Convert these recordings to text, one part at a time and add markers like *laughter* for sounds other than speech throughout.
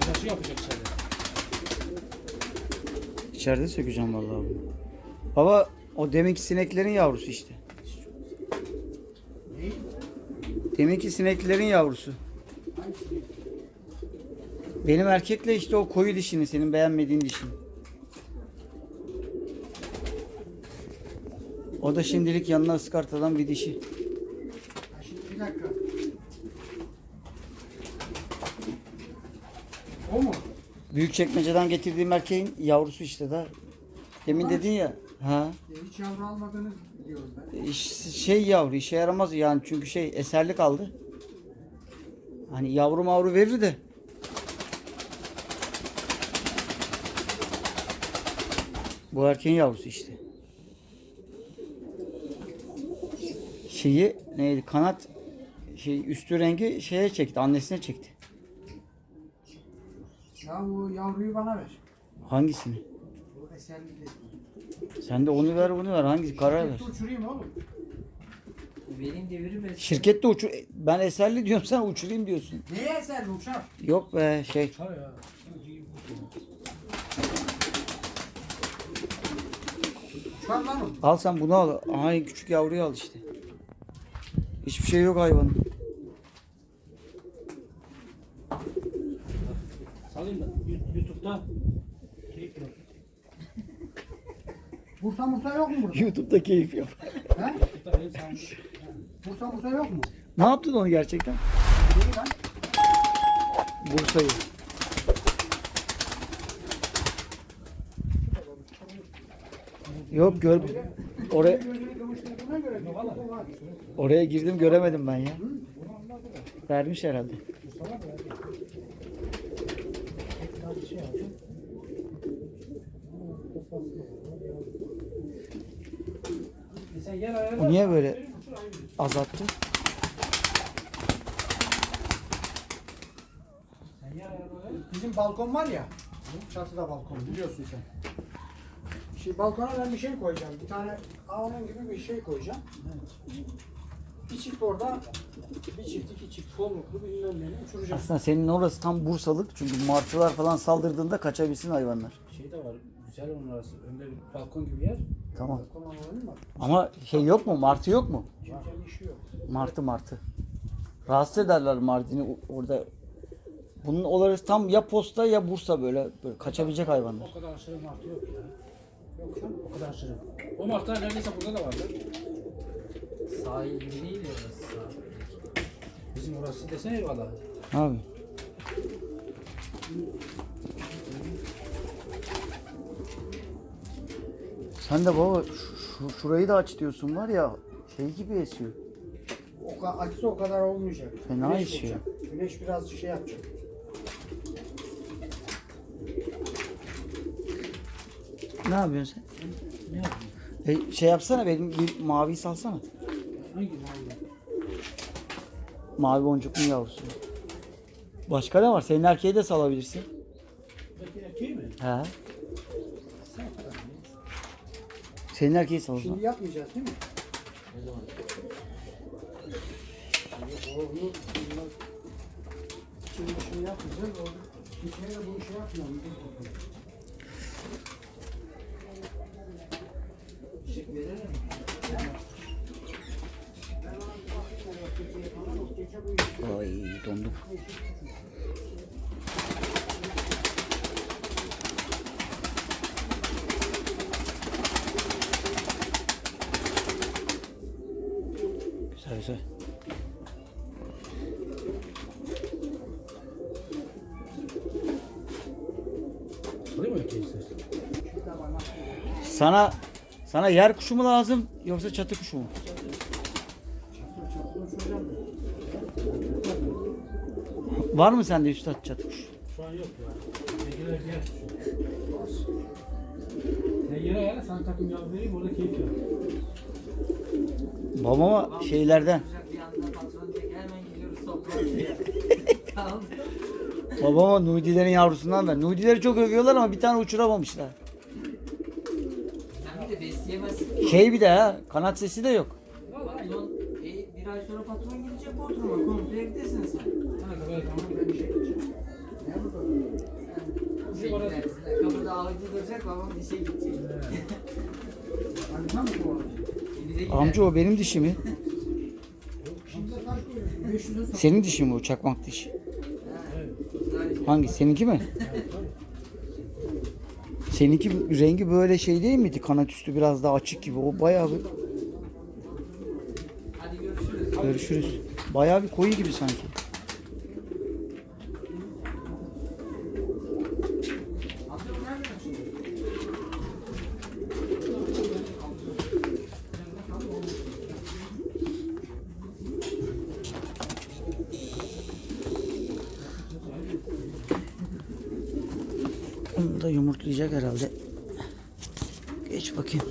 Kulaşı yapacak içeride. İçeride sökeceğim vallahi bunu. Baba o deminki sineklerin yavrusu işte. Neyi? Deminki sineklerin yavrusu. Benim erkekle işte o koyu dişini senin beğenmediğin dişini. O da şimdilik yanına ıskartadan bir dişi. Ha, şimdi bir dakika. O mu? Büyük çekmeceden getirdiğim erkeğin yavrusu işte da. Demin dedin ya. Ha. E, hiç yavru almadığını biliyorum ben. İş- Şey yavru işe yaramaz yani çünkü şey eserlik aldı. Hani yavru mavru verir de. Bu erkeğin yavrusu işte. Şeyi neydi kanat şey üstü rengi şeye çekti annesine çekti. Ya bu yavruyu bana ver. Hangisini? Bu eserli de. Sen de onu ver bunu ver hangisi karar ver. Şirkette uçurayım oğlum. Benim deviri be. Şirkette uçur ben eserli diyorum sen uçurayım diyorsun. Neye eserli uçar? Yok be şey Uçar ya. Uçar lan o. Al sen bunu al. En küçük yavruyu al işte. Hiçbir şey yok hayvanın. Salayım da YouTube'da keyif yok. *laughs* Bursa Bursa yok mu burada? YouTube'da keyif yok. He? *laughs* YouTube'da benim. Bursa Bursa yok mu? Ne yaptın onu gerçekten? Neyi lan? Bursa'yı. Yok gör. Oraya oraya girdim göremedim ben ya. Vermiş herhalde. Sen yer ayarla. O niye böyle azalttı? Bizim balkon var ya. Çatıda balkon biliyorsun sen. Şimdi balkona ben bir şey koyacağım. Bir tane ağının gibi bir şey koyacağım. Bir çift orada, bir çift iki çift kolluklu bilmem ne uçuracağım. Aslında senin orası tam Bursalık çünkü martılar falan saldırdığında kaçabilsin hayvanlar. Şey de var, güzel onun arası. Önde bir balkon gibi yer. Tamam. Ama şey yok mu? Martı yok mu? Martı martı. Rahatsız ederler Mardin'i o- orada. Bunun orası tam ya posta ya Bursa böyle, böyle kaçabilecek hayvanlar. O kadar aşırı martı yok ya. Yok canım, o kadar aşırı. O martılar neredeyse burada da vardı. Sahil gibi değil ya orası. Bizim orası desene eyvallah. Abi. Sen de baba şu, şu- şurayı da aç diyorsun var ya şey gibi esiyor. O ka- açısı o kadar olmayacak. Fena Güneş esiyor. olacak. Güneş biraz şey yapacak. Ne yapıyorsun sen? Ne yapayım? E, şey yapsana benim bir mavi salsana. Hangi mavi? Mavi boncuklu yavrusu. Başka ne var? Senin erkeği de salabilirsin. Erkeği mi? He. Sen kadar mı? Senin erkeği zaman. Şimdi yapmayacağız değil mi? Ne zaman? Onu, şimdi şey yapmayacağız. Kimseye de bunu şey yapmayalım. Işık verir mi? Ay dondum. Sana sana yer kuşu mu lazım yoksa çatı kuşu mu? Var mı sende üstad çatı kuşu? Şu an yok ya. Bilgiler diğer şu. Sen yere ayarla sana takım vereyim orada keyif yap. Babama şeylerden. *laughs* Babama Nudilerin yavrusundan ver. Nudileri çok övüyorlar ama bir tane uçuramamışlar. Sen bir de besleyemezsin. Şey bir de ha kanat sesi de yok. Patron e, bir ay sonra patron gidecek oturma komple evdesin sen. Kanka evet ama ben bir şey gideceğim. Ne yapalım? Şey gidersin. Kapıda ağacı duracak babam işe gidecek. Tam mı bu arada? Denize gider. Amca o benim dişi mi? Şimdi de kaç koyuyorsun? 500'e sat. Senin dişi mi o çakmak dişi? Hangi? Seninki mi? Seninki rengi böyle şey değil miydi? Kanat üstü biraz daha açık gibi. O bayağı bir Hadi görüşürüz. görüşürüz. Bayağı bir koyu gibi sanki. Da yumurtlayacak herhalde. Geç bakayım.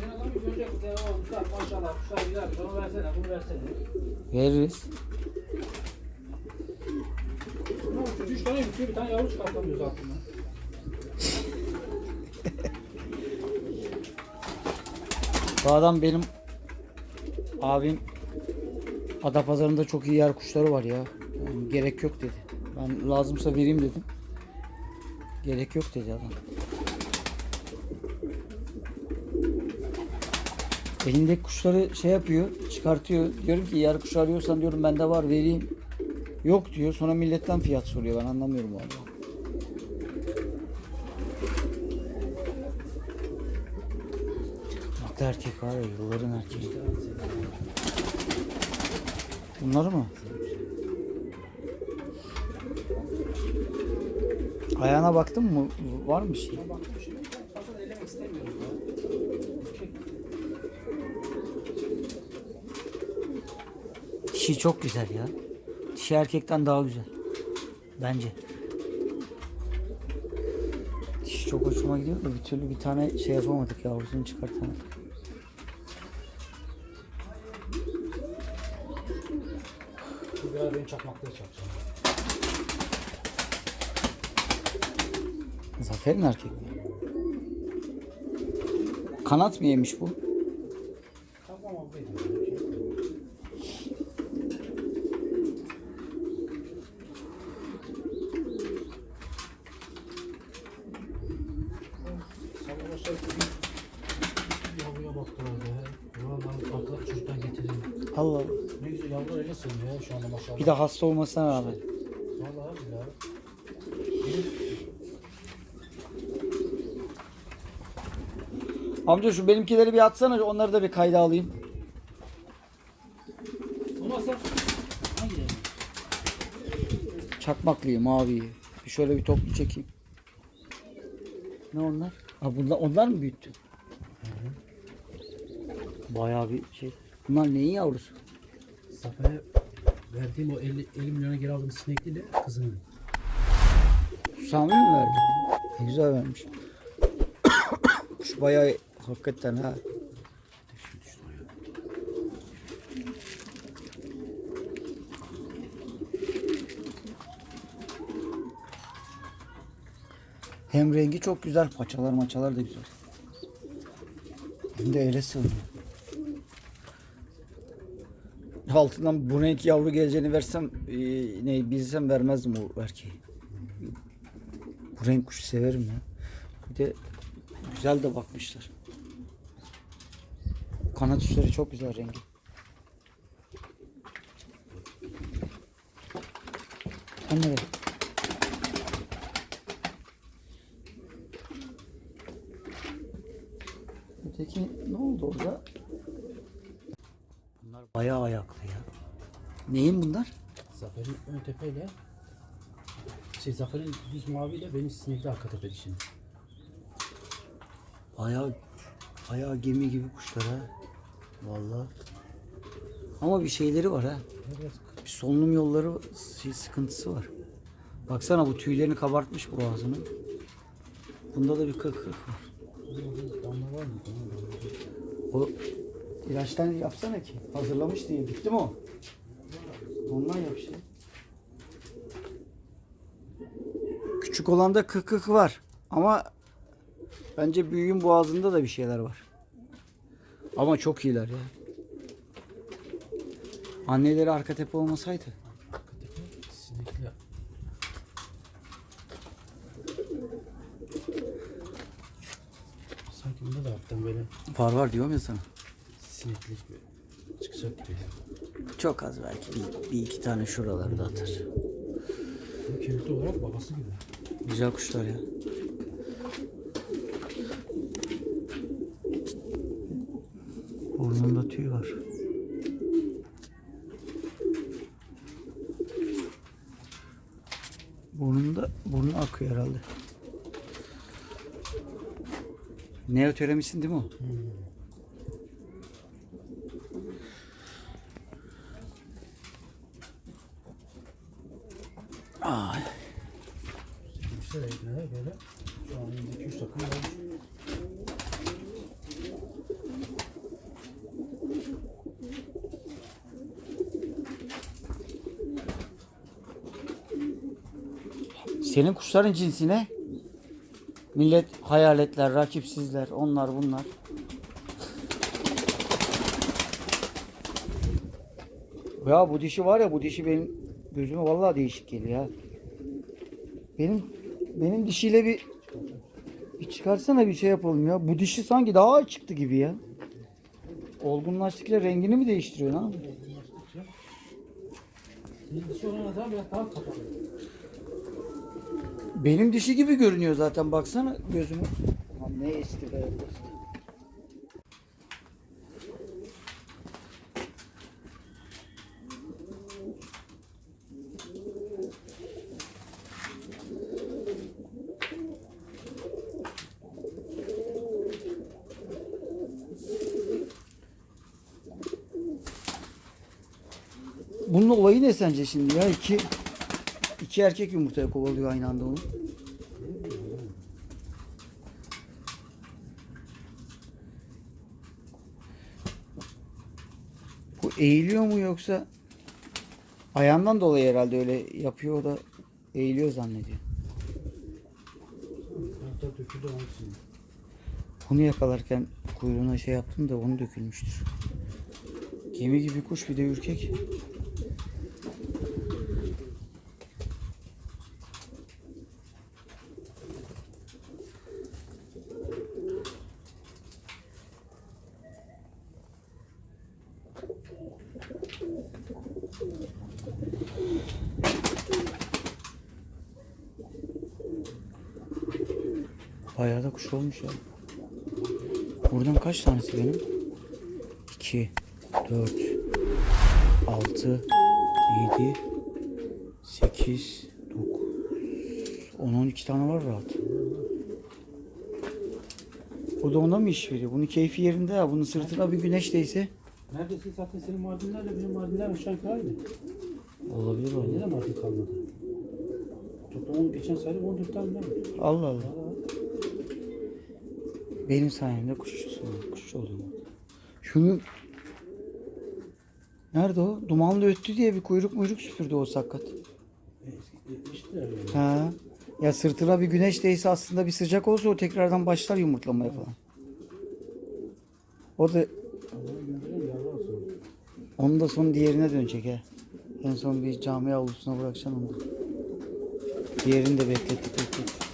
Sen adamı görecek bir tane olmuşlar maşallah kuşlar güzel onu versene bunu versene. Veririz. Ne olmuş? Üç tane bitiyor bir tane yavru çıkartamıyoruz aklına. Bu adam benim abim Adapazarı'nda çok iyi yer kuşları var ya. Yani gerek yok dedi. Ben lazımsa vereyim dedim. Gerek yok dedi adam. Elindeki kuşları şey yapıyor, çıkartıyor. Diyorum ki yer kuşu arıyorsan diyorum bende var vereyim. Yok diyor. Sonra milletten fiyat soruyor. Ben anlamıyorum vallahi. Bak erkek var ya yılların erkeği. Bunları mı? Ayağına baktın mı? Var mı bir. Şey, Dişi çok güzel ya. Dişi erkekten daha güzel. Bence. Dişi çok hoşuma gidiyor da bir türlü bir tane şey yapamadık yavrusunu çıkartamadık. Bu biraz beni çakmakları çarpacağım. Zafer'in erkek mi? Kanat mı yemiş bu? Tamam abi dedim. ya, bir şey. Sabah olsa bir yavruya baktılar be. Valla arkadaş çocuktan getirdim. Allah Allah. Ya şu anda maşallah. Bir de hasta olmasına rağmen. Vallahi billahi. Amca şu benimkileri bir atsana onları da bir kayda alayım. Hangi renk? Çakmaklıyı, maviyi. Bir şöyle bir toplu çekeyim. Ne onlar? Ha bunlar onlar mı büyüttü? Bayağı bir şey. Bunlar neyin yavrusu? Safa'ya verdiğim o 50, 50 milyona geri aldığım sinekli de kızının. Sami mi verdi? Ne güzel vermiş. *coughs* Kuş bayağı hakikaten ha. Hem rengi çok güzel, paçalar maçalar da güzel. Hem de ele sığmıyor. Altından bu renk yavru geleceğini versem, e, ne bilsem vermezdim o erkeği. Bu renk kuşu severim ya. Bir de güzel de bakmışlar. Kanat üstleri çok güzel rengi. Anne Öteki ne oldu orada? Bayağı ayaklı ya. Neyin bunlar? Zafer'in ön tepeyle şey Zafer'in düz maviyle benim sinekli arka tepe dişim. Bayağı bayağı gemi gibi kuşlar ha. Vallahi. Ama bir şeyleri var ha. Bir solunum yolları şey, sıkıntısı var. Baksana bu tüylerini kabartmış boğazını. Bunda da bir kırk kırk var. O ilaçtan yapsana ki. Hazırlamış diye. Bitti mi o? Ondan yap işte. Küçük olanda kık kık var. Ama bence büyüğün boğazında da bir şeyler var. Ama çok iyiler ya. Anneleri arka tepe olmasaydı. Arka tepe sinekli. Sanki bunda da hafiften böyle Var var diyorum ya sana. Sineklik böyle çıkacak gibi. Çok az belki. Bir, bir iki tane şuralarda atar. Bu kemikli olarak babası gibi. Güzel kuşlar ya. Burnunda tüy var. Burnunda burnu akıyor herhalde. Neoteramisin değil mi o? Ay. İşte renkleri böyle şu an 2-3 takım olmuş. Senin kuşların cinsi ne? Millet hayaletler, rakipsizler, onlar bunlar. Ya bu dişi var ya bu dişi benim gözüme vallahi değişik geliyor ya. Benim benim dişiyle bir bir çıkarsana bir şey yapalım ya. Bu dişi sanki daha çıktı gibi ya. Olgunlaştıkça rengini mi değiştiriyor lan? Benim dişi gibi görünüyor zaten baksana gözüme. Lan ne esti be. Bunun olayı ne sence şimdi ya? İki, iki erkek yumurtaya kovalıyor aynı anda onu. Bu eğiliyor mu yoksa ayağından dolayı herhalde öyle yapıyor o da eğiliyor zannediyor. Bunu yakalarken kuyruğuna şey yaptım da onu dökülmüştür. Gemi gibi kuş bir de ürkek. Kuş olmuş ya. Buradan kaç tanesi benim? 2, 4, 6, 7, 8, 9, 10, 12 tane var rahat. Bu da ona mı iş veriyor? Bunun keyfi yerinde ya. Bunun sırtına bir güneş değse Neredeyse zaten senin Mardinlerle benim Mardinler aşağı yukarı aynı. olabilir vallahi. de Mardin kalmadı. Toplam geçen sene 14 tane var. Allah Allah. Benim sayemde kuşçusun. Kuşçu oldum. Şunu Nerede o? Dumanlı öttü diye bir kuyruk muyruk süpürdü o sakat. Ha. Ya sırtına bir güneş değse aslında bir sıcak olsa o tekrardan başlar yumurtlamaya falan. O da onun da son diğerine dönecek he. En son bir cami avlusuna bırakacaksın onu. Diğerini de beklettik beklettik.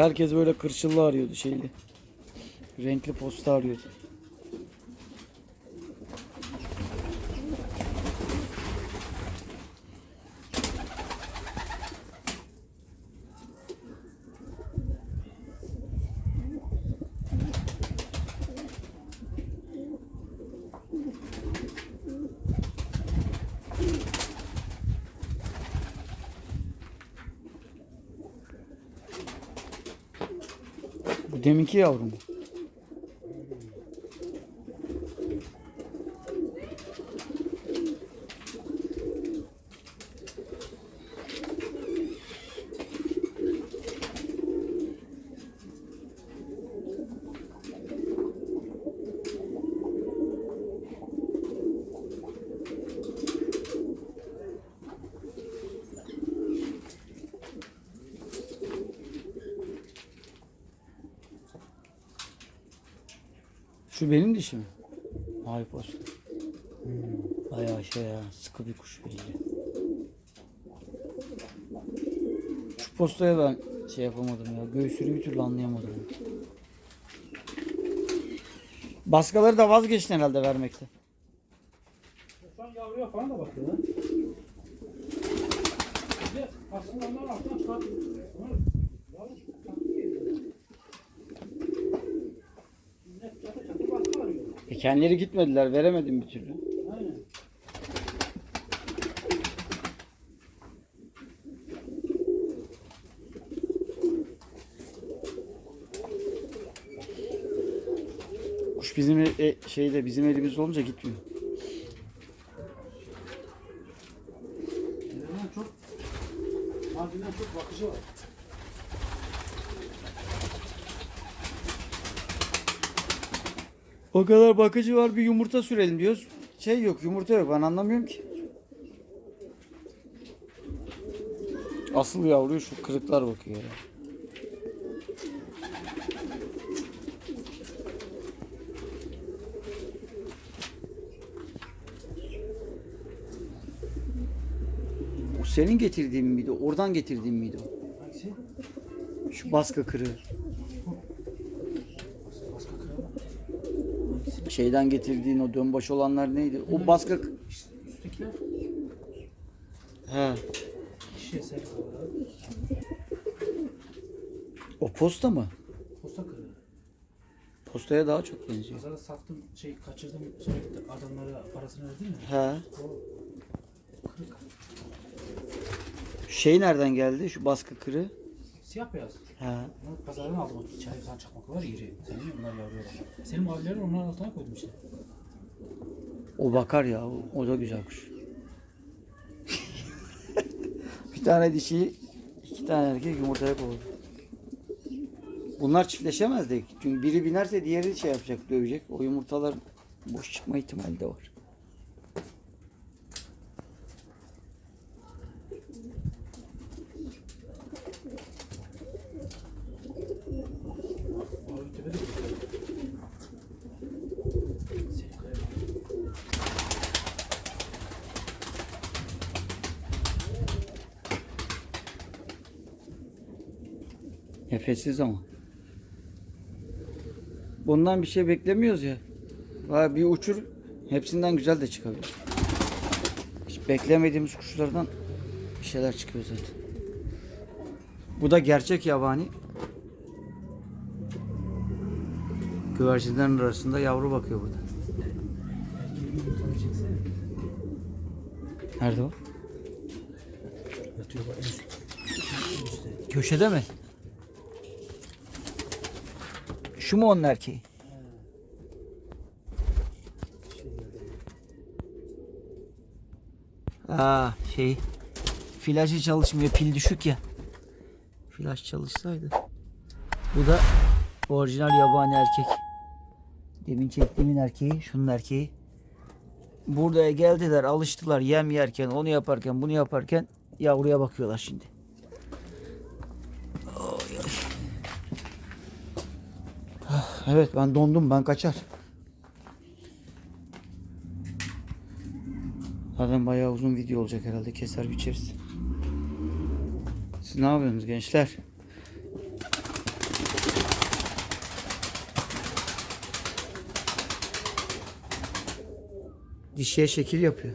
Herkes böyle kırçıllı arıyordu şeyli. Renkli posta arıyordu. Deminki yavru? Şu benim dişi mi? Mavi posta. Hmm. Bayağı şey ya, sıkı bir kuş belli. Şu postaya ben şey yapamadım ya, göğsünü bir türlü anlayamadım. Baskaları da vazgeçtin herhalde vermekte. Şu an yavruya falan da bakıyor lan. Aslında onlar alttan çıkartıyor. Onlar yavru çıkartıyor. Net çatı çatı baskı arıyor. E kendileri gitmediler, veremedim bir türlü. Aynen. Kuş bizim e, e, şeyde bizim elimizde olunca gitmiyor. Çok çok bakıcı var. O kadar bakıcı var bir yumurta sürelim diyoruz. Şey yok yumurta yok ben anlamıyorum ki. Asıl yavruyu şu kırıklar bakıyor ya. O senin getirdiğin miydi? Oradan getirdiğin miydi o? Şu baskı kırığı. Baskı kralı. Şeyden getirdiğin o dönbaş olanlar neydi? O baskı... İşte üsttekiler He. O posta mı? Posta kırığı. Postaya daha çok benziyor. Pazara sattım, şey kaçırdım, sonra gitti adamlara parasını verdim mi? He. O kırık. Şey nereden geldi? Şu baskı kırığı. Siyah beyaz. He. Bunu pazardan aldım. o Çay falan çakmaklar iri. Senin bunlar yavruyor bak. Senin mavilerin onların altına koydum işte. O bakar ya. O, o da güzel kuş. *laughs* bir tane dişi, iki tane erkek yumurtaya koydu. Bunlar çiftleşemezdi. Çünkü biri binerse diğeri şey yapacak, dövecek. O yumurtalar boş çıkma ihtimali de var. Nefessiz ama. Bundan bir şey beklemiyoruz ya. Vay bir uçur hepsinden güzel de çıkabilir. Hiç beklemediğimiz kuşlardan bir şeyler çıkıyor zaten. Bu da gerçek yabani. Güvercinlerin arasında yavru bakıyor burada. Nerede o? yatıyor bak. Köşede mi? Şu mu onun erkeği? Aa şey Flaşı çalışmıyor pil düşük ya. Flaş çalışsaydı. Bu da orijinal yabani erkek. Demin çektiğimin erkeği, şunun erkeği. Buraya geldiler, alıştılar yem yerken, onu yaparken, bunu yaparken yavruya bakıyorlar şimdi. Evet ben dondum ben kaçar. Zaten bayağı uzun video olacak herhalde keser biçeriz. Siz ne yapıyorsunuz gençler? Dişiye şekil yapıyor.